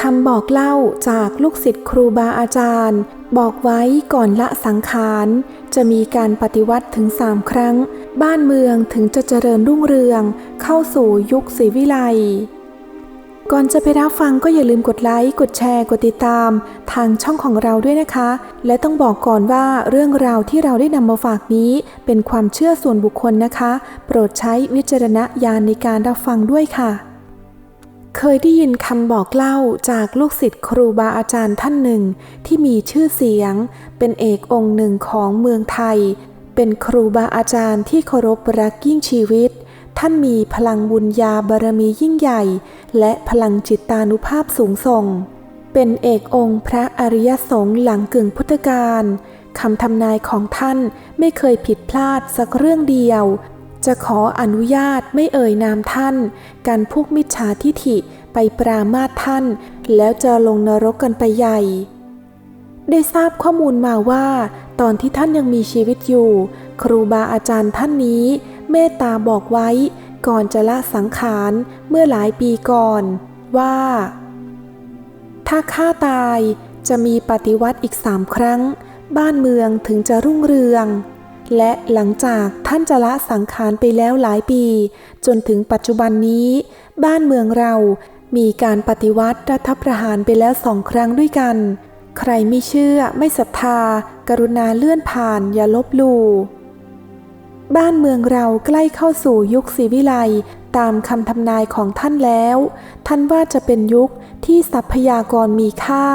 คำบอกเล่าจากลูกศิษย์ครูบาอาจารย์ บอกไว้ก่อนละสังขาร จะมีการปฏิวัติถึงสามครั้ง บ้านเมืองถึงจะเจริญรุ่งเรือง เข้าสู่ยุคศรีวิไลก่อนจะไปรับฟังก็อย่าลืมกดไลค์ กดแชร์ กดติดตาม ทางช่องของเราด้วยนะคะ และต้องบอกก่อนว่าเรื่องราวที่เราได้นำมาฝากนี้ เป็นความเชื่อส่วนบุคคลนะคะ โปรดใช้วิจารณญาณในการรับฟังด้วยค่ะ เคยได้ยินคำบอกเล่าจากลูกศิษย์ครูบาอาจารย์ท่านหนึ่งที่มีชื่อเสียง เป็นเอกองค์หนึ่งของเมืองไทย เป็นครูบาอาจารย์ที่เคารพรักยิ่งชีวิต ท่านมีพลังบุญญาบารมียิ่งใหญ่ และพลังจิตตานุภาพสูงส่ง เป็นเอกองค์พระอริยสงฆ์หลังกึ่งพุทธกาลคำทำนายของท่านไม่เคยผิดพลาดสักเรื่องเดียว จะขออนุญาตไม่เอ่ยนามท่าน การพวกมิจฉาทิฐิไปปรามาทท่าน แล้วจะลงนรกกันไปใหญ่ ได้ทราบข้อมูลมาว่า ตอนที่ท่านยังมีชีวิตอยู่ ครูบาอาจารย์ท่านนี้ เมตตาบอกไว้ ก่อนจะละสังขารเมื่อหลายปีก่อน ว่า ถ้าข้าตายจะมีปฏิวัติอีกสามครั้ง บ้านเมืองถึงจะรุ่งเรือง และหลังจากท่านจะละสังขารไปแล้วหลายปี จนถึงปัจจุบันนี้ บ้านเมืองเรามีการปฏิวัติรัฐประหารไปแล้วสองครั้งด้วยกัน ใครไม่เชื่อไม่ศรัทธา กรุณาเลื่อนผ่านอย่าลบหลู่บ้านเมืองเราใกล้เข้าสู่ยุคศรีวิไล ตามคำทำนายของท่านแล้ว ท่านว่าจะเป็นยุคที่ทรัพยากรมีค่า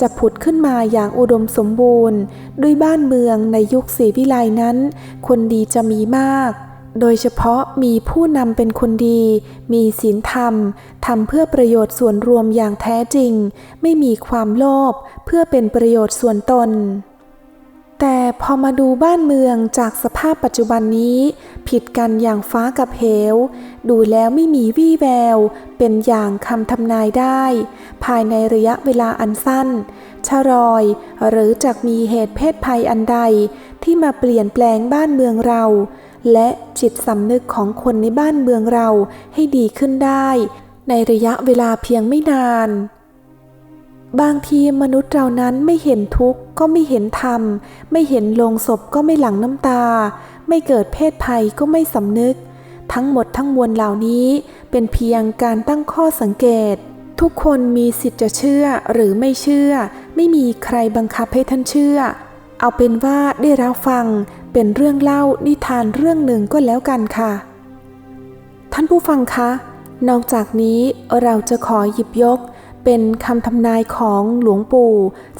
จะผุดขึ้นมาอย่างอุดมสมบูรณ์ ด้วยบ้านเมืองในยุคศรีวิไลนั้น คนดีจะมีมาก โดยเฉพาะมีผู้นำเป็นคนดี มีศีลธรรมทำเพื่อประโยชน์ส่วนรวมอย่างแท้จริง ไม่มีความโลภเพื่อเป็นประโยชน์ส่วนตน แต่พอมาดูบ้านเมืองจากสภาพปัจจุบันนี้ ผิดกันอย่างฟ้ากับเหว ดูแล้วไม่มีวี่แวว เป็นอย่างคำทำนายได้ ภายในระยะเวลาอันสั้นชะรอย หรือจากมีเหตุเพศภัยอันใด ที่มาเปลี่ยนแปลงบ้านเมืองเรา และจิตสำนึกของคนในบ้านเมืองเราให้ดีขึ้นได้ ในระยะเวลาเพียงไม่นาน บางทีมนุษย์เรานั้นไม่เห็นทุกข์ก็ไม่เห็นธรรม ไม่เห็นโลงศพก็ไม่หลั่งน้ำตา ไม่เกิดเพศภัยก็ไม่สำนึก ทั้งหมดทั้งมวลเหล่านี้ เป็นเพียงการตั้งข้อสังเกต ทุกคนมีสิทธิ์จะเชื่อหรือไม่เชื่อ ไม่มีใครบังคับให้ท่านเชื่อ เอาเป็นว่าได้รับฟัง เป็นเรื่องเล่านิทานเรื่องหนึ่งก็แล้วกันค่ะ ท่านผู้ฟังคะ นอกจากนี้เราจะขอหยิบยก เป็นคำทำนายของหลวงปู่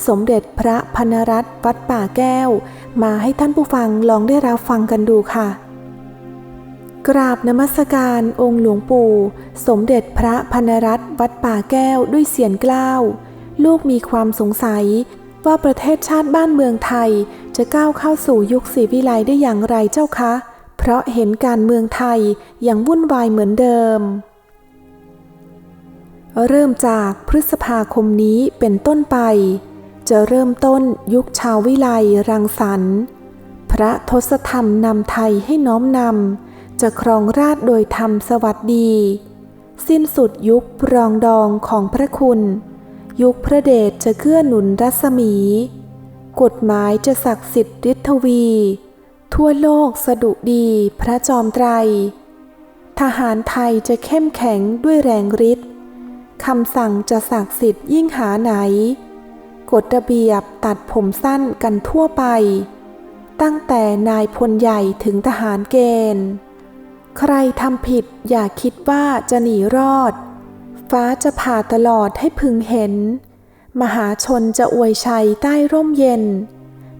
สมเด็จพระพนรัตน์วัดป่าแก้ว มาให้ท่านผู้ฟังลองได้รับฟังกันดูค่ะ กราบนมัสการองค์หลวงปู่ สมเด็จพระพนรัตน์วัดป่าแก้วด้วยเสียงกล้าว ลูกมีความสงสัยว่าประเทศชาติบ้านเมืองไทย จะก้าวเข้าสู่ยุคศรีวิไลได้อย่างไรเจ้าคะ เพราะเห็นการเมืองไทยยังวุ่นวายเหมือนเดิม เริ่มจากพฤษภาคมนี้เป็นต้นไป จะเริ่มต้นยุคชาววิไลรังสรรค์ พระทศธรรมนำไทยให้น้อมนำ จะครองราชโดยธรรมสวัสดี สิ้นสุดยุคปรองดองของพระคุณ ยุคพระเดชจะเกื้อหนุนรัศมี กฎหมายจะศักดิ์สิทธิ์ฤทธวี ทั่วโลกสะดุดีพระจอมไตร ทหารไทยจะเข้มแข็งด้วยแรงฤทธิ์ คำสั่งจะศักดิ์สิทธิ์ยิ่งหาไหน กฎระเบียบตัดผมสั้นกันทั่วไป ตั้งแต่นายพลใหญ่ถึงทหารเกณฑ์ ใครทำผิดอย่าคิดว่าจะหนีรอด ฟ้าจะผ่าตลอดให้พึงเห็น มหาชนจะอวยชัยใต้ร่มเย็น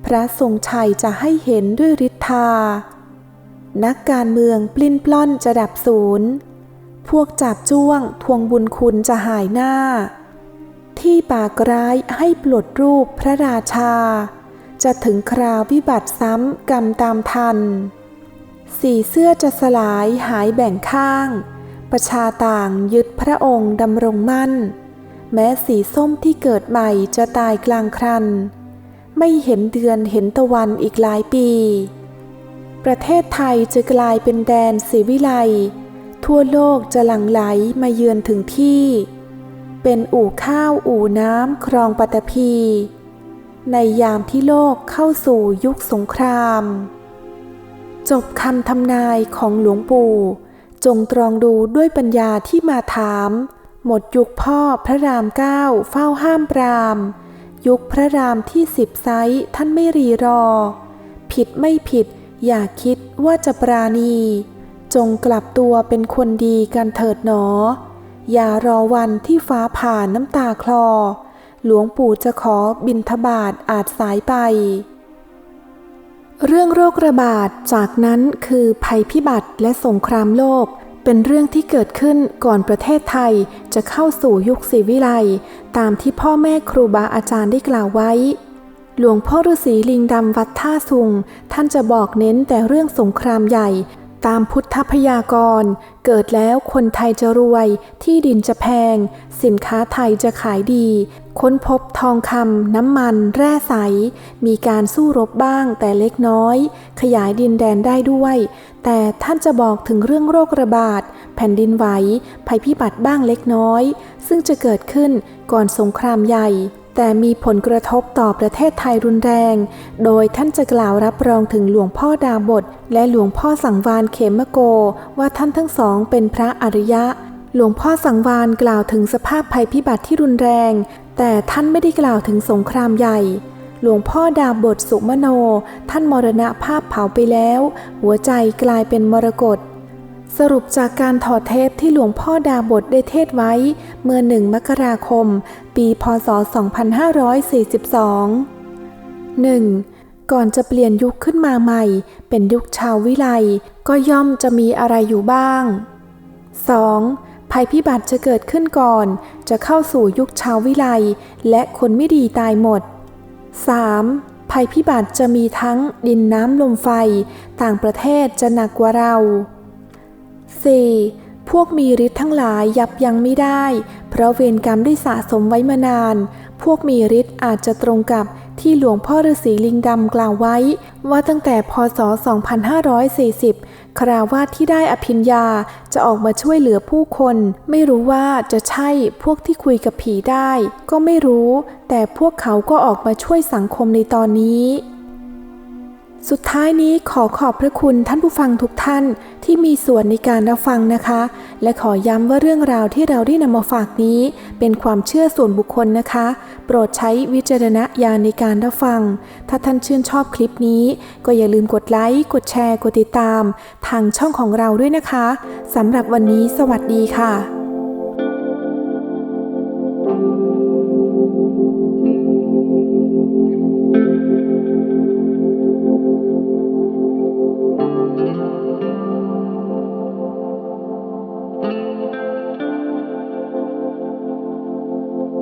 พระทรงชัยจะให้เห็นด้วยฤทธา นักการเมืองปลิ้นปล้อนจะดับศูนย์ พวกจับจ้วงทวงบุญคุณจะหายหน้า ที่ปากร้ายให้ปลดรูปพระราชา จะถึงคราววิบัติซ้ำกรรมตามทัน สีเสื้อจะสลายหายแบ่งข้าง ประชาต่างยึดพระองค์ดำรงมั่น แม้สีส้มที่เกิดใหม่จะตายกลางครัน ไม่เห็นเดือนเห็นตะวันอีกหลายปี ประเทศไทยจะกลายเป็นแดนศรีวิไล ทั่วโลกจะหลั่งไหลมาเยือนถึงที่ เป็นอู่ข้าวอู่น้ำครองปัตตภีในยามที่โลกเข้าสู่ยุคสงคราม จบคำทำนายของหลวงปู่ จงตรองดูด้วยปัญญาที่มาถาม หมดยุคพ่อพระรามเก้าเฝ้าห้ามปราม ยุคพระรามที่สิบไซท่านไม่รีรอ ผิดไม่ผิดอย่าคิดว่าจะปราณี จงกลับตัวเป็นคนดีกันเถิดหนอ อย่ารอวันที่ฟ้าผ่านน้ำตาคลอ หลวงปู่จะขอบินทบาทอาจสายไป เรื่องโรคระบาดจากนั้นคือภัยพิบัติและสงครามโลก เป็นเรื่องที่เกิดขึ้นก่อนประเทศไทยจะเข้าสู่ยุคศรีวิไลตามที่พ่อแม่ครูบาอาจารย์ได้กล่าวไว้หลวงพ่อฤาษีลิงดำวัดท่าสุง ท่านจะบอกเน้นแต่เรื่องสงครามใหญ่ ตามพุทธพยากรณ์เกิดแล้วคนไทยจะรวย ที่ดินจะแพง สินค้าไทยจะขายดี ค้นพบทองคำน้ำมัน แร่ใส มีการสู้รบบ้างแต่เล็กน้อย ขยายดินแดนได้ด้วย แต่ท่านจะบอกถึงเรื่องโรคระบาด แผ่นดินไหว ภัยพิบัติบ้างเล็กน้อย ซึ่งจะเกิดขึ้นก่อนสงครามใหญ่ แต่มีผลกระทบต่อประเทศไทยรุนแรง โดยท่านจะกล่าวรับรองถึงหลวงพ่อดาบท และหลวงพ่อสังวานเขมโก ว่าท่านทั้งสองเป็นพระอริยะ หลวงพ่อสังวานกล่าวถึงสภาพภัยพิบัติที่รุนแรง แต่ท่านไม่ได้กล่าวถึงสงครามใหญ่ หลวงพ่อดาบทสุมโน ท่านมรณภาพเผาไปแล้ว หัวใจกลายเป็นมรกต สรุปจากการถอดเทปที่หลวงพ่อดาบทได้เทศไว้เมื่อหนึ่งมกราคม ปีพศ 2542 1. ก่อนจะเปลี่ยนยุคขึ้นมาใหม่ เป็นยุคชาววิไลก็ย่อมจะมีอะไรอยู่บ้าง 2. ภัยพิบัติจะเกิดขึ้นก่อน จะเข้าสู่ยุคชาววิไลและคนไม่ดีตายหมด 3. ภัยพิบัติจะมีทั้งดินน้ำลมไฟ ต่างประเทศจะหนักกว่าเรา 4. พวกมีฤทธิ์ทั้งหลายยับยั้งไม่ได้ เพราะเวรกรรมได้สะสมไว้มานาน พวกมีฤทธิ์อาจจะตรงกับที่หลวงพ่อฤาษีลิงดำกล่าวไว้ ว่าตั้งแต่พศ 2540 คราวาสที่ได้อภิญญาจะออกมาช่วยเหลือผู้คน ไม่รู้ว่าจะใช่พวกที่คุยกับผีได้ ก็ไม่รู้ แต่พวกเขาก็ออกมาช่วยสังคมในตอนนี้ สุดท้ายนี้ขอขอบพระคุณท่านผู้ฟังทุกท่านที่มีส่วนในการรับฟังนะคะ และขอย้ำว่าเรื่องราวที่เราได้นำมาฝากนี้ เป็นความเชื่อส่วนบุคคลนะคะ โปรดใช้วิจารณญาณในการรับฟัง ถ้าท่านชื่นชอบคลิปนี้ ก็อย่าลืมกดไลค์กดแชร์กดติดตาม ทางช่องของเราด้วยนะคะสำหรับวันนี้สวัสดีค่ะ